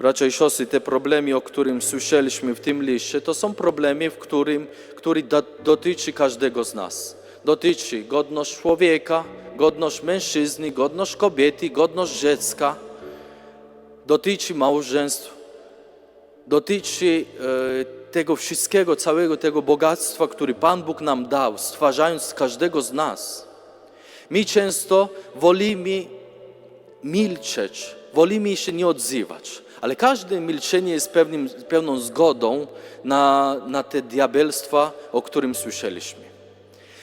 Bracia i siostry, te problemy, o którym słyszeliśmy w tym liście, to są problemy, w którym, który do, dotyczy każdego z nas. Dotyczy godność człowieka, godność mężczyzny, godność kobiety, godność dziecka. Dotyczy małżeństw, dotyczy e, tego wszystkiego, całego tego bogactwa, który Pan Bóg nam dał, stwarzając każdego z nas. My często wolimy milczeć, wolimy się nie odzywać, ale każde milczenie jest pewnym, pewną zgodą na, na te diabelstwa, o którym słyszeliśmy.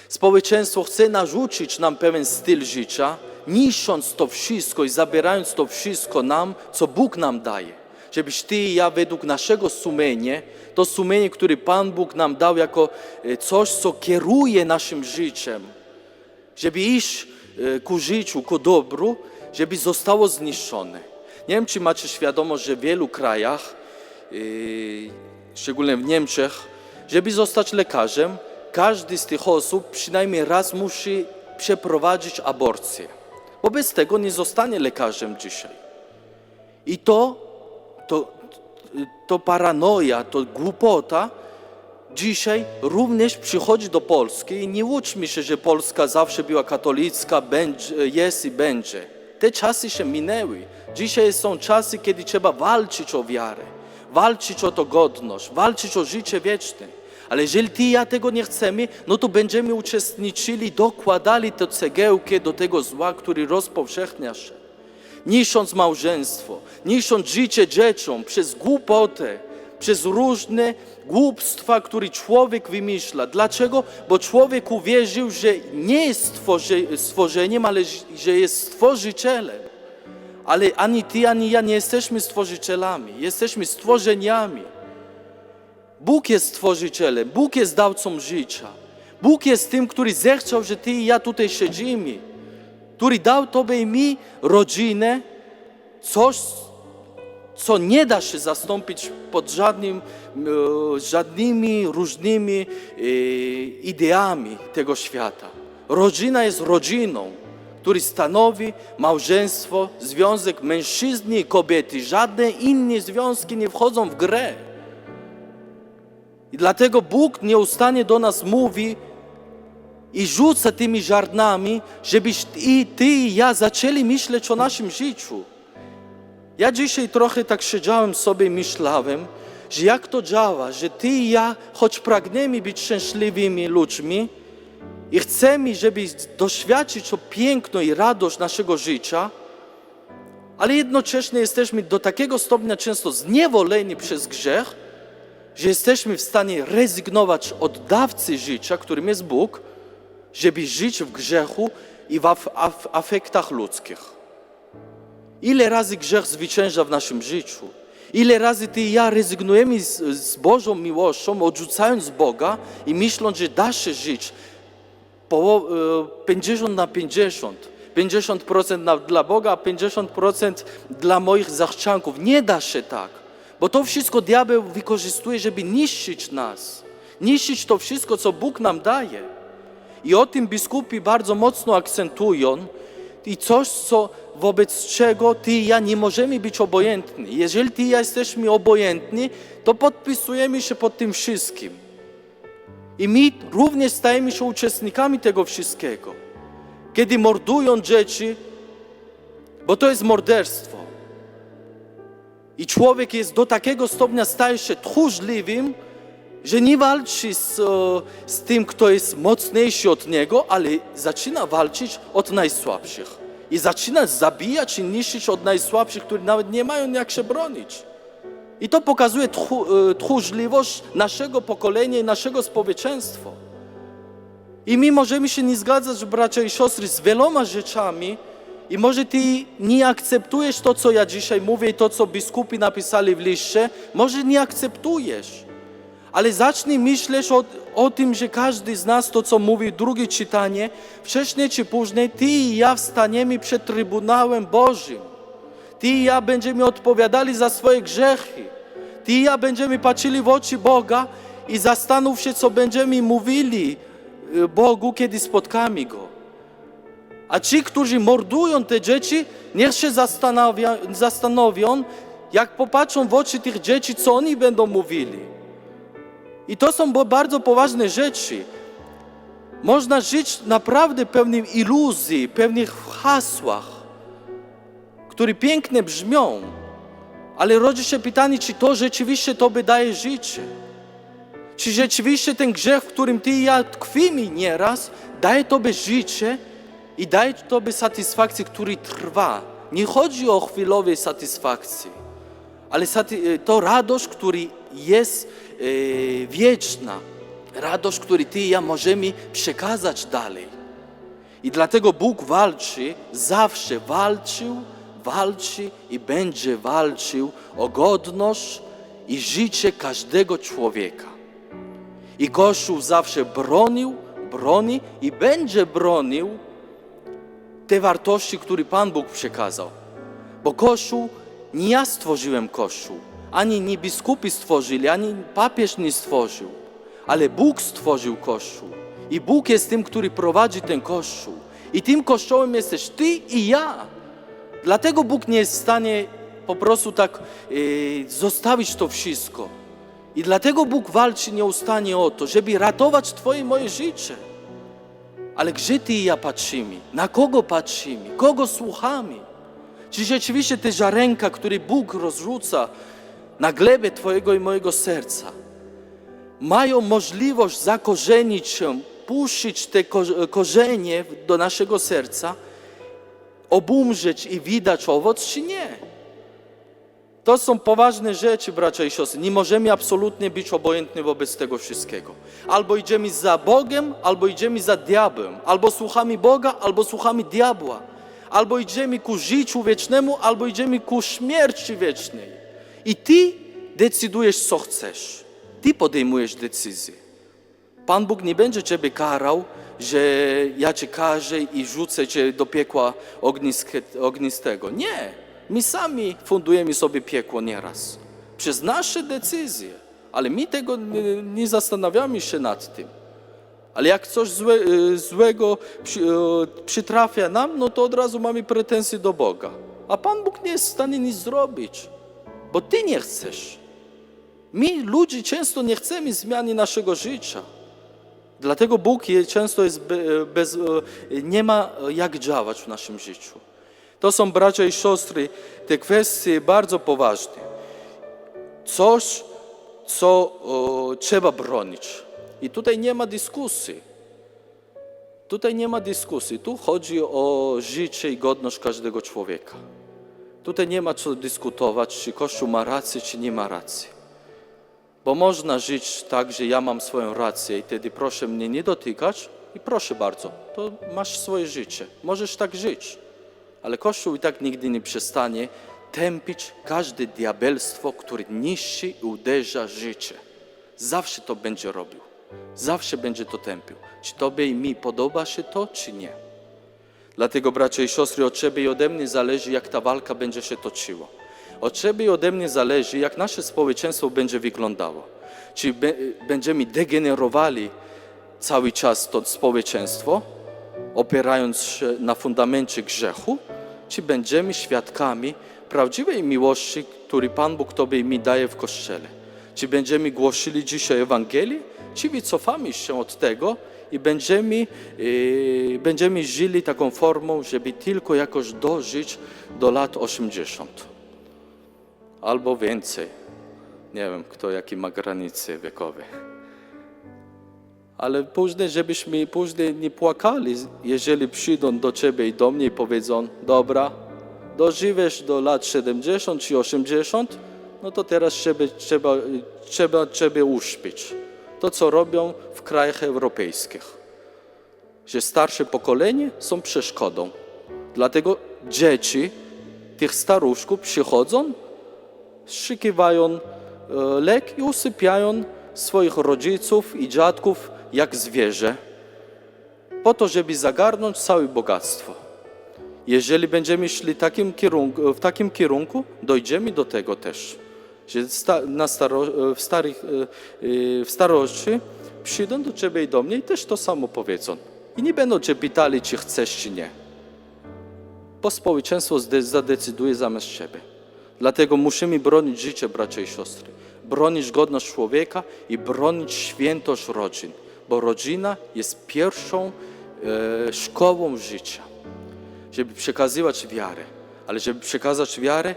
Społeczeństwo chce narzucić nam pewien styl życia, niszcząc to wszystko i zabierając to wszystko nam, co Bóg nam daje. Żebyś Ty i ja według naszego sumienia, to sumienie, które Pan Bóg nam dał jako e, coś, co kieruje naszym życiem, żeby iść e, ku życiu, ku dobru, żeby zostało zniszczone. Nie wiem, czy macie świadomość, że w wielu krajach, yy, szczególnie w Niemczech, żeby zostać lekarzem, każdy z tych osób przynajmniej raz musi przeprowadzić aborcję. Bo bez tego nie zostanie lekarzem dzisiaj. I to, to, to paranoja, to głupota dzisiaj również przychodzi do Polski i nie łudźmy się, że Polska zawsze była katolicka, będzie, jest i będzie. Te czasy się minęły. Dzisiaj są czasy, kiedy trzeba walczyć o wiarę, walczyć o to godność, walczyć o życie wieczne. Ale jeżeli ty i ja tego nie chcemy, no to będziemy uczestniczyli, dokładali tę cegiełkę do tego zła, który rozpowszechnia się niszcząc małżeństwo, niszcząc życie dzieciom przez głupotę, przez różne głupstwa, które człowiek wymyśla. Dlaczego? Bo człowiek uwierzył, że nie jest stworze- stworzeniem, ale że jest stworzycielem. Ale ani ty, ani ja nie jesteśmy stworzycielami, jesteśmy stworzeniami. Bóg jest stworzycielem, Bóg jest dawcą życia. Bóg jest tym, który zechciał, że ty i ja tutaj siedzimy który dał Tobie i mi rodzinę, coś, co nie da się zastąpić pod żadnym, e, żadnymi różnymi e, ideami tego świata. Rodzina jest rodziną, który stanowi małżeństwo, związek mężczyzny i kobiety. Żadne inne związki nie wchodzą w grę. I dlatego Bóg nieustannie do nas mówi, i rzuca tymi żarnami, żebyś i ty i ja zaczęli myśleć o naszym życiu. Ja dzisiaj trochę tak siedziałem sobie myślałem, że jak to działa, że ty i ja, choć pragniemy być szczęśliwymi ludźmi i chcemy, żeby doświadczyć o piękno i radość naszego życia, ale jednocześnie jesteśmy do takiego stopnia często zniewoleni przez grzech, że jesteśmy w stanie rezygnować od dawcy życia, którym jest Bóg, żeby żyć w grzechu i w af- af- afektach ludzkich. Ile razy grzech zwycięża w naszym życiu? Ile razy ty i ja rezygnujemy z, z Bożą miłością, odrzucając Boga i myśląc, że da się żyć poło- e, 50 na 50. 50% na, dla Boga, a 50% dla moich zachcianków. Nie da się tak, bo to wszystko diabeł wykorzystuje, żeby niszczyć nas. Niszczyć to wszystko, co Bóg nam daje. I o tym biskupi bardzo mocno akcentują i coś, co wobec czego ty i ja nie możemy być obojętni. Jeżeli ty i ja jesteśmy obojętni, to podpisujemy się pod tym wszystkim. I my również stajemy się uczestnikami tego wszystkiego. Kiedy mordują dzieci, bo to jest morderstwo. I człowiek jest do takiego stopnia, staje się tchórzliwym, że nie walczy z, z tym, kto jest mocniejszy od niego, ale zaczyna walczyć od najsłabszych. I zaczyna zabijać i niszczyć od najsłabszych, którzy nawet nie mają jak się bronić. I to pokazuje e, tchórzliwość naszego pokolenia i naszego społeczeństwa. I my możemy się nie zgadzać, bracia i siostry, z wieloma rzeczami, i może ty nie akceptujesz to, co ja dzisiaj mówię i to, co biskupi napisali w liście, może nie akceptujesz. Ale zacznij myśleć o, o tym, że każdy z nas, to co mówi drugie czytanie, wcześniej czy później ty i ja wstaniemy przed Trybunałem Bożym. Ty i ja będziemy odpowiadali za swoje grzechy. Ty i ja będziemy patrzyli w oczy Boga i zastanów się, co będziemy mówili y, Bogu, kiedy spotkamy Go. A ci, którzy mordują te dzieci, niech się zastanawia, zastanowią, jak popatrzą w oczy tych dzieci, co oni będą mówili. I to są bardzo poważne rzeczy. Można żyć naprawdę pewnym iluzji, pewnych hasłach, które pięknie brzmią, ale rodzi się pytanie, czy to rzeczywiście Tobie daje życie. Czy rzeczywiście ten grzech, w którym Ty i ja tkwimy nieraz, daje Tobie życie i daje Tobie satysfakcję, która trwa. Nie chodzi o chwilowej satysfakcji, ale saty- to radość, która jest e, wieczna. Radość, którą Ty i ja możemy przekazać dalej. I dlatego Bóg walczy, zawsze walczył, walczy i będzie walczył o godność i życie każdego człowieka. I Kościół zawsze bronił, broni i będzie bronił te wartości, które Pan Bóg przekazał. Bo Kościół, nie ja stworzyłem Kościół, ani nie biskupi stworzyli, ani papież nie stworzył, ale Bóg stworzył Kościół. I Bóg jest tym, który prowadzi ten Kościół. I tym Kościołem jesteś Ty i ja. Dlatego Bóg nie jest w stanie po prostu tak e, zostawić to wszystko. I dlatego Bóg walczy nieustannie o to, żeby ratować Twoje moje życie. Ale gdzie Ty i ja patrzymy? Na kogo patrzymy? Kogo słuchamy? Czy rzeczywiście te ziarenka, które Bóg rozrzuca na glebę Twojego i mojego serca, mają możliwość zakorzenić się, puścić te ko- korzenie do naszego serca, obumrzeć i widać owoc, czy nie? To są poważne rzeczy, bracia i siostry. Nie możemy absolutnie być obojętni wobec tego wszystkiego. Albo idziemy za Bogiem, albo idziemy za diabłem. Albo słuchamy Boga, albo słuchamy diabła. Albo idziemy ku życiu wiecznemu, albo idziemy ku śmierci wiecznej. I ty decydujesz, co chcesz. Ty podejmujesz decyzję. Pan Bóg nie będzie Ciebie karał, że ja Cię karzę i rzucę Cię do piekła ognistego. Nie. My sami fundujemy sobie piekło nieraz. Przez nasze decyzje. Ale my tego nie, nie zastanawiamy się nad tym. Ale jak coś złe, e, złego przy, e, przytrafia nam, no to od razu mamy pretensje do Boga. A Pan Bóg nie jest w stanie nic zrobić, bo Ty nie chcesz. My, ludzie, często nie chcemy zmiany naszego życia. Dlatego Bóg często jest be- bez, e, nie ma jak działać w naszym życiu. To są bracia i siostry, te kwestie bardzo poważne. Coś, co o, trzeba bronić. I tutaj nie ma dyskusji. Tutaj nie ma dyskusji. Tu chodzi o życie i godność każdego człowieka. Tutaj nie ma co dyskutować, czy Kościół ma rację, czy nie ma racji. Bo można żyć tak, że ja mam swoją rację i wtedy proszę mnie nie dotykać i proszę bardzo, to masz swoje życie. Możesz tak żyć. Ale Kościół i tak nigdy nie przestanie tępić każde diabelstwo, które niszczy i uderza życie. Zawsze to będzie robił. Zawsze będzie to tępił. Czy tobie i mi podoba się to, czy nie? Dlatego, bracia i siostry, od Ciebie i ode mnie zależy, jak ta walka będzie się toczyła. Od Ciebie i ode mnie zależy, jak nasze społeczeństwo będzie wyglądało. Czy będziemy degenerowali cały czas to społeczeństwo, opierając się na fundamencie grzechu, czy będziemy świadkami prawdziwej miłości, który Pan Bóg Tobie mi daje w Kościele? Czy będziemy głosili dzisiaj Ewangelię, czy wycofamy się od tego i będziemy, e, będziemy żyli taką formą, żeby tylko jakoś dożyć do lat 80 albo więcej. Nie wiem, kto jakie ma granice wiekowe. Ale później, żebyśmy później nie płakali, jeżeli przyjdą do Ciebie i do mnie i powiedzą, dobra, dożywiesz do lat 70 czy 80, no to teraz Ciebie, trzeba, trzeba Ciebie uśpić. To, co robią w krajach europejskich. Że starsze pokolenie są przeszkodą. Dlatego dzieci tych staruszków przychodzą, strzykiwają e, lek i usypiają swoich rodziców i dziadków jak zwierzę, po to, żeby zagarnąć całe bogactwo. Jeżeli będziemy szli takim kierunku, w takim kierunku, dojdziemy do tego też, że na staro, w, starych, e, e, w starości przyjdą do Ciebie i do mnie i też to samo powiedzą. I nie będą Cię pytali, czy chcesz, czy nie. Bo społeczeństwo zadecyduje zamiast Ciebie. Dlatego musimy bronić życia, bracia i siostry. Bronić godność człowieka i bronić świętość rodzin, bo rodzina jest pierwszą e, szkołą życia. Żeby przekazywać wiarę, ale żeby przekazać wiarę,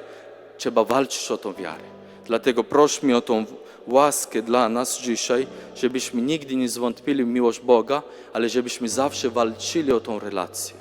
trzeba walczyć o tą wiarę. Dlatego prośmy o tą łaskę dla nas dzisiaj, żebyśmy nigdy nie zwątpili w miłość Boga, ale żebyśmy zawsze walczyli o tą relację.